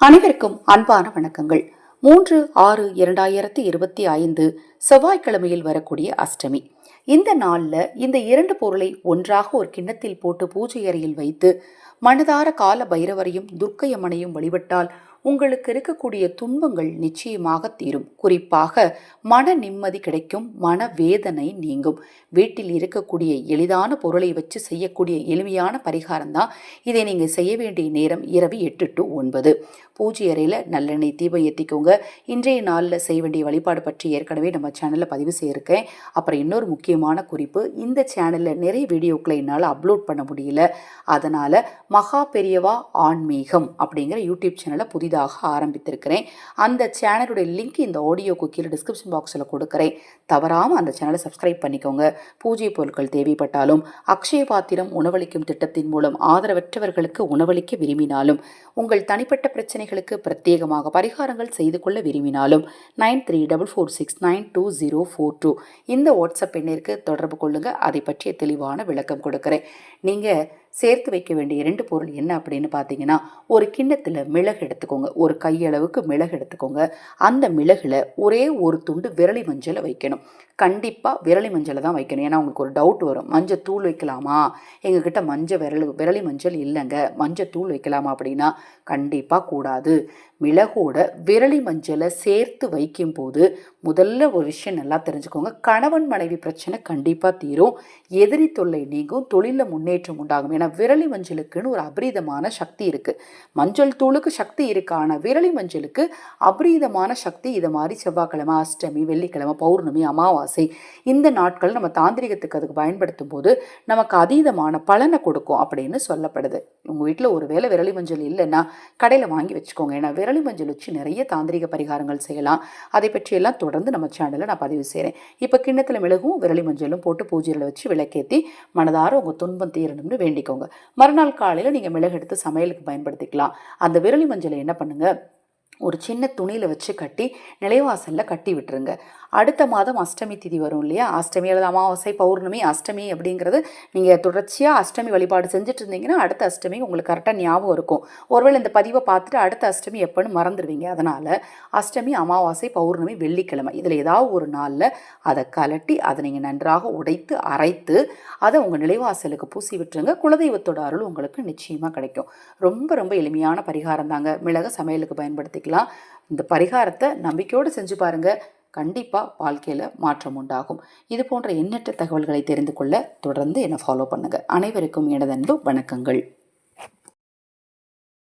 அனைவருக்கும் அன்பான வணக்கங்கள். மூன்று ஆறு இரண்டாயிரத்தி இருபத்தி ஐந்து செவ்வாய்க்கிழமையில் வரக்கூடிய அஷ்டமி. இந்த நாளில் இந்த இரண்டு பொருளை ஒன்றாக ஒரு கிண்ணத்தில் போட்டு பூஜை அறையில் வைத்து மனதார கால பைரவரையும் துர்க்கையம்மனையும் வழிபட்டால் உங்களுக்கு இருக்கக்கூடிய துன்பங்கள் நிச்சயமாக தீரும். குறிப்பாக மன நிம்மதி கிடைக்கும் மன வேதனை நீங்கும். வீட்டில் இருக்கக்கூடிய எளிதான பொருளை வச்சு செய்யக்கூடிய எளிமையான பரிகாரம் தான் இதை நீங்கள் செய்ய வேண்டிய நேரம் இரவு எட்டு டு ஒன்பது. பூஜை அறையில் நல்லெண்ணெய் தீபம் ஏற்றிக்கோங்க இன்றைய நாளில் செய்ய வேண்டிய வழிபாடு பற்றி ஏற்கனவே நம்ம சேனலில் பதிவு செய்திருக்கேன். அப்புறம் இன்னொரு முக்கியமான குறிப்பு இந்த சேனலில் நிறைய வீடியோக்களை என்னால் அப்லோட் பண்ண முடியல. அதனால் மகா பெரியவா ஆன்மீகம் அப்படிங்கிற யூடியூப் சேனலை புதிதாக ஆரம்பித்திருக்கிறேன். அந்த சேனலுடைய லிங்க் இந்த ஆடியோக்கு கீழே டிஸ்கிரிப்ஷன் பாக்ஸில் கொடுக்குறேன். தவறாமல் அந்த சேனலை சப்ஸ்கிரைப் பண்ணிக்கோங்க. பூஜை பொருட்கள் தேவைப்பட்டாலும் அக்ஷய பாத்திரம் உணவளிக்கும் திட்டத்தின் மூலம் ஆதரவற்றவர்களுக்கு உணவளிக்க விரும்பினாலும் உங்கள் தனிப்பட்ட பிரச்சனைகளுக்கு பிரத்யேகமாக பரிகாரங்கள் செய்து கொள்ள விரும்பினாலும் nine three double four six nine two zero four two இந்த வாட்ஸ்அப் எண்ணிற்கு தொடர்பு கொள்ளுங்கள் அதை பற்றிய தெளிவான விளக்கம் கொடுக்குறேன். நீங்கள் சேர்த்து வைக்க வேண்டிய இரண்டு பொருள் என்ன அப்படின்னு பார்த்தீங்கன்னா ஒரு கிண்ணத்தில் மிளகு எடுத்துக்கோங்க. ஒரு கையளவுக்கு மிளகு எடுத்துக்கோங்க. அந்த மிளகில் ஒரே ஒரு துண்டு விரலி மஞ்சளை வைக்கணும். கண்டிப்பாக விரலி மஞ்சளை தான் வைக்கணும். ஏன்னா உங்களுக்கு ஒரு டவுட் வரும். மஞ்சள் தூள் வைக்கலாமா? எங்ககிட்ட மஞ்சள் விரல் விரலி மஞ்சள் இல்லைங்க. மஞ்சள் தூள் வைக்கலாமா அப்படின்னா கண்டிப்பாக கூடாது. மிளகோட விரலி மஞ்சளை சேர்த்து வைக்கும்போது முதல்ல ஒரு விஷயம் நல்லா தெரிஞ்சுக்கோங்க. கணவன் மனைவி பிரச்சனை கண்டிப்பாக தீரும். எதிரி தொல்லை நீங்கும். தொழிலில் முன்னேற்றம் உண்டாகும். ஏன்னா விரலி மஞ்சளுக்குன்னு ஒரு அபரீதமான சக்தி இருக்குது மஞ்சள் தூளுக்கு சக்தி இருக்கான ஆனால் விரலி மஞ்சளுக்கு அபரீதமான சக்தி இது மாதிரி செவ்வாய்க்கிழமை அஷ்டமி வெள்ளிக்கிழமை பௌர்ணமி அமாவாசை இந்த நாட்கள் நம்ம தாந்திரிகத்துக்கு அதுக்கு பயன்படுத்தும் போது நமக்கு அதீதமான பலனை கொடுக்கும் அப்படின்னு சொல்லப்படுது. உங்கள் வீட்டில் ஒரு வேளை விரலி மஞ்சள் இல்லைன்னா கடையில் வாங்கி வச்சுக்கோங்க. ஏன்னா விரலி மஞ்சள் வச்சு நிறைய தாந்திரிக பரிகாரங்கள் செய்யலாம். அதை பற்றியெல்லாம் தொடர்ந்து நம்ம சேனலில் நான் பதிவு செய்கிறேன் இப்போ கிண்ணத்தில் மிளகும் விரலி மஞ்சளும் போட்டு பூஜையில் வச்சு விளக்கேற்றி மனதார உங்கள் துன்பம் தீரணும்னு வேண்டிக்கோங்க. மறுநாள் காலையில் நீங்கள் மிளகு எடுத்து சமையலுக்கு பயன்படுத்திக்கலாம். அந்த விரலி மஞ்சளை என்ன பண்ணுங்கள் ஒரு சின்ன துணியில் வச்சு கட்டி நிலைவாசலில் கட்டி விட்டுருங்க. அடுத்த மாதம் அஷ்டமி திதி வரும் இல்லையா? அஷ்டமி அல்லது அமாவாசை பௌர்ணமி அஷ்டமி அப்படிங்கிறது நீங்கள் தொடர்ச்சியாக அஷ்டமி வழிபாடு செஞ்சுட்டு இருந்தீங்கன்னா அடுத்த அஷ்டமி உங்களுக்கு கரெக்டாக ஞாபகம் இருக்கும். ஒருவேளை இந்த பதிவை பார்த்துட்டு அடுத்த அஷ்டமி எப்போன்னு மறந்துடுவீங்க. அதனால் அஷ்டமி அமாவாசை பௌர்ணமி வெள்ளிக்கிழமை இதில் ஏதாவது ஒரு நாளில் அதை கலட்டி அதை நீங்கள் நன்றாக உடைத்து அரைத்து அதை உங்கள் நிலைவாசலுக்கு பூசி விட்டுருங்க. குலதெய்வத்தோட அருள் உங்களுக்கு நிச்சயமாக கிடைக்கும். ரொம்ப ரொம்ப எளிமையான பரிகாரம் தாங்க மிளக சமையலுக்கு பண்ணிக்கலாம் இந்த பரிகாரத்தை நம்பிக்கையோடு செஞ்சு பாருங்கள் கண்டிப்பாக வாழ்க்கையில் மாற்றம் உண்டாகும். இது போன்ற எண்ணற்ற தகவல்களை தெரிந்து கொள்ள தொடர்ந்து என்னை ஃபாலோ பண்ணுங்கள் அனைவருக்கும் எனதன்பு வணக்கங்கள்.